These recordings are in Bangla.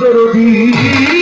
দরদি।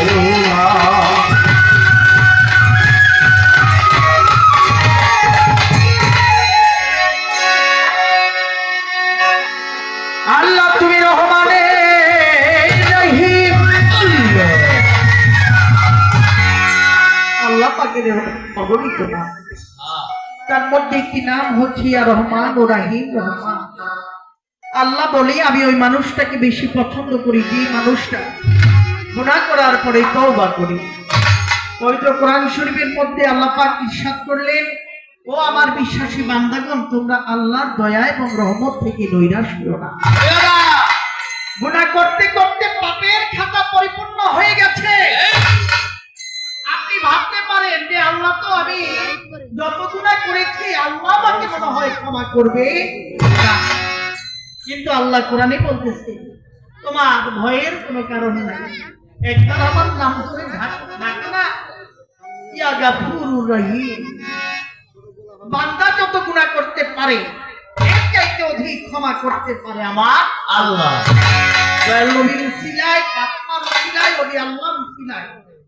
অগণিত নাম তার মধ্যে একটি নাম হচ্ছে রহমান ও রাহিম রহমান। আল্লাহ বলে আমি ওই মানুষটাকে বেশি পছন্দ করি যে মানুষটা গুনাহ করার পরে তওবা করি। পবিত্র কোরআন শরীফের মধ্যে আল্লাহ পাক ইরশাদ করলেন ও আমার বিশ্বাসী বান্দাগণ তোমরা আল্লাহর দয়া এবং রহমত থেকে নৈরাশ হও না। গুনাহ করতে করতে পাপের খাতা পরিপূর্ণ হয়ে গেছে। যে আল্লাহ তো আমি যত গুনাহ করেছি, আল্লাহ আমাকে মনে হয় ক্ষমা করবে। কিন্তু আল্লাহ কোরআনে বলতেছে, তোমার ভয়ের কোনো কারণ নাই। একবার আমার নাম না বান্দা যত গুনাহ করতে পারে অধিক ক্ষমা করতে পারে আমার আল্লাহ। উসিলায়।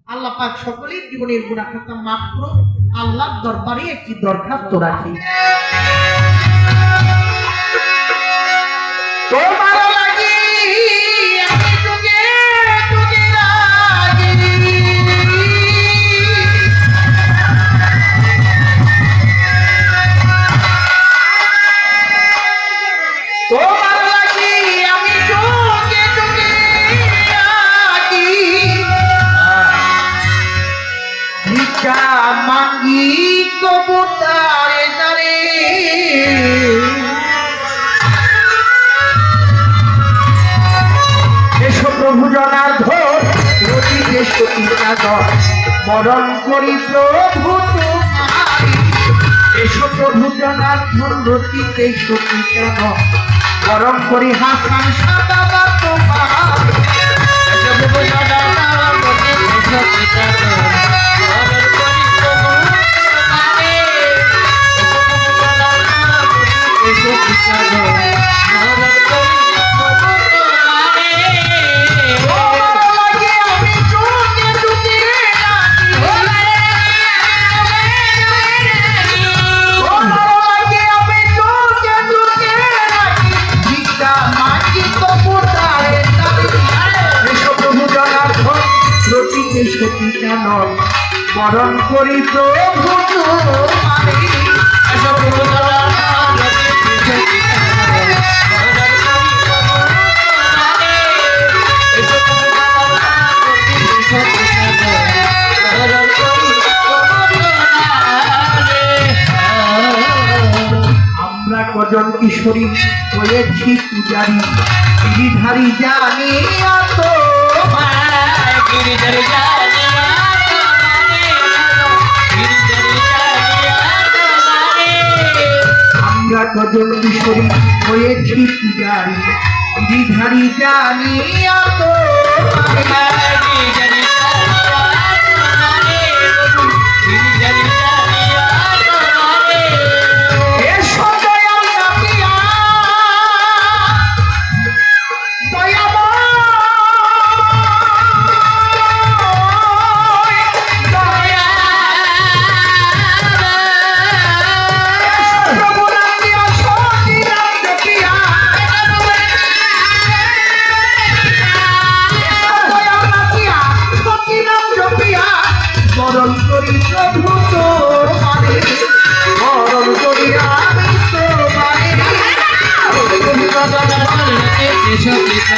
আল্লাহ পাক সকলেই জীবনের গুণা খাতা মাফ করুন আল্লাহর দরবারে একটি দরখাস্ত রাখি। বরণ করি প্রভু এসো প্রভু জনার্ধ রতিতে সতী কেন? বরণ করি হাসান সাদা তোমার স্মরণ করি প্রভু আমরা কজন কিশোরী হয়েছি পূজারি গিরিধারী জানি অত আমরা কজন কিশোরী হয়েছি পূজারি। বিধারী জানি অত এসো পিতা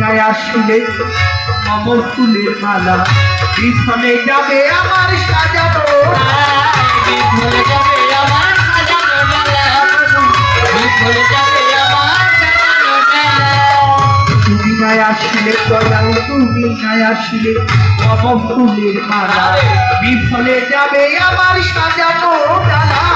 গায়ে আসলে অমর ফুলের মালা বিফলে যাবে আমার সাজানো। বিফলে যাবে আমার সাজানো বিফলে যাবে গায়ে আসলে দয়াল তুমি নাই আসিলে অবফুলের ফুলের মালা বিফলে যাবে আমার সাজানো ডালা।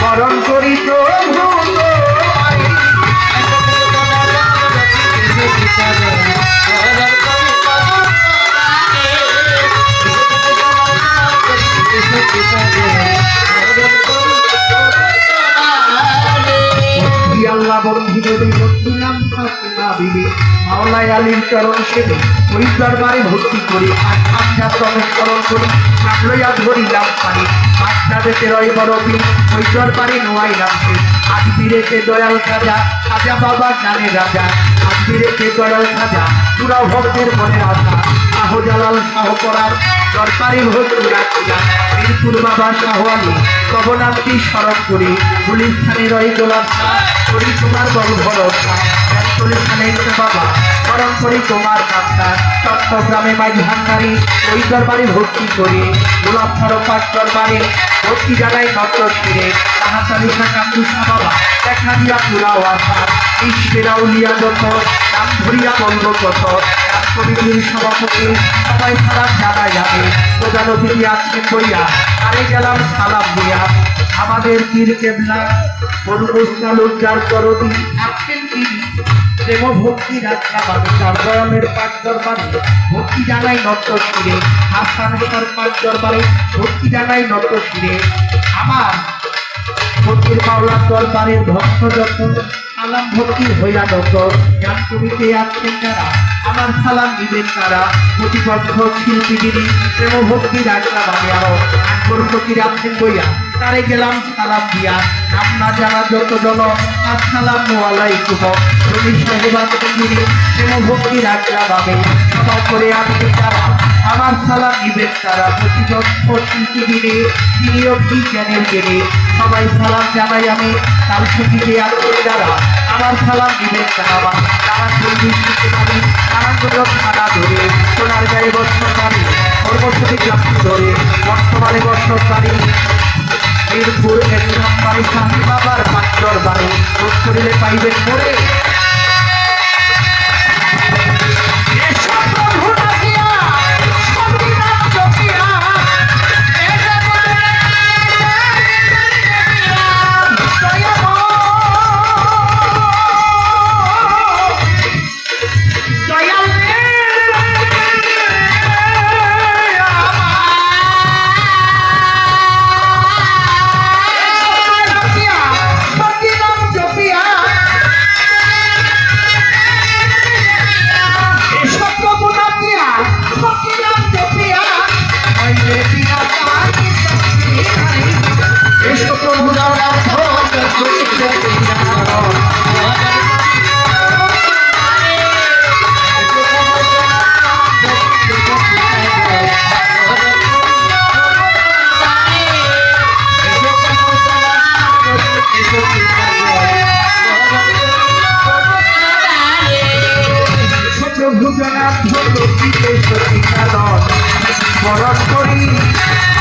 বরণ করি প্রভু তোমারি ভক্তি বিবি মাওলাই আলীর চরণ সেবী ওই দরবারে ভক্তি করি, আর খামজা অনুসরণ করি নাম লইয়া ধরিলাম পারি বাচ্চা দেশে রয় বরবি ওই দরবারে নোয়াইলাম সে আজ বীরেতে দয়াল খাজা খাজা বাবা জানে রাজা। আজ বীরেতে দয়াল খাজা পুরা ভক্তের মনে আশা শাহ জালাল শাহ করার দরবারে ভক্তি রাখিলাম বীরপুর বাবা শাহ আলী কবনান্তি স্মরণ করি। গুলিস্থানে রয় গোলাপ তোমার বল ভরসা। চল্লিশখানে বাবা। করি তোমার নামটা চট্টগ্রামে মাঝ ভান্ডারি ওই ভর্তি করি। গোলাপ দরবারে ভর্তি জানাই নট্ট শিরে। তাহাতালি শাখা তুষা বাবা, দেখা দিয়া পুরাও আশা ঈশ্বরা উলিয়া যত, নাম ধরিয়া বলব কত সভাপতি, সবাই খারাপ জানা যাবে। প্রধান অতিথি আজকে করিয়া আরে গেলাম সালাম দিয়া। আমাদের পীর কেবলা উদ্ধার করবি আছেন তিনি প্রেম, ভক্তি রাখা মানে তার দয়ালের পাঠ দরবারে। ভক্তি জানাই নট্য শিরে হাসান সরকার দরবারে। ভক্তি জানাই নট্য শিরে, আমার ভক্তির মাওলার দরবারের ভক্ত যত। সালাম ভক্তির হইয়া নত গান কবিতে আছেন যারা, আমার সালাম দিবেন তারা। প্রতিপক্ষ শিল্পীগিরি, প্রেম, ভক্তি রাখা মানে আরও আকবর ফকির আছেন বইয়া। তারে গেলাম সালাম দিয়া। নাম না জানা যত জন আসসালাম আলাইকুম। সবাই করে আছেন যারা আমার সালাম নিবেন তারা প্রতিপক্ষ শিল্পীগিরি তিনিও বিজ্ঞানের গেলে সবাই সালাম জানাই আমি তার সঙ্গীতে আছেন যারা আমার সালাম দিবেন তারা তারা ধরে সোনার গায়ে বছর বাড়ি সর্বসতী ধরে বর্তমানে বছর বাড়ি মিরপুর এক নম্বরে বাবার পাঁচর বাড়ি খোঁজ করিলে পাইবেন পরে Thank you.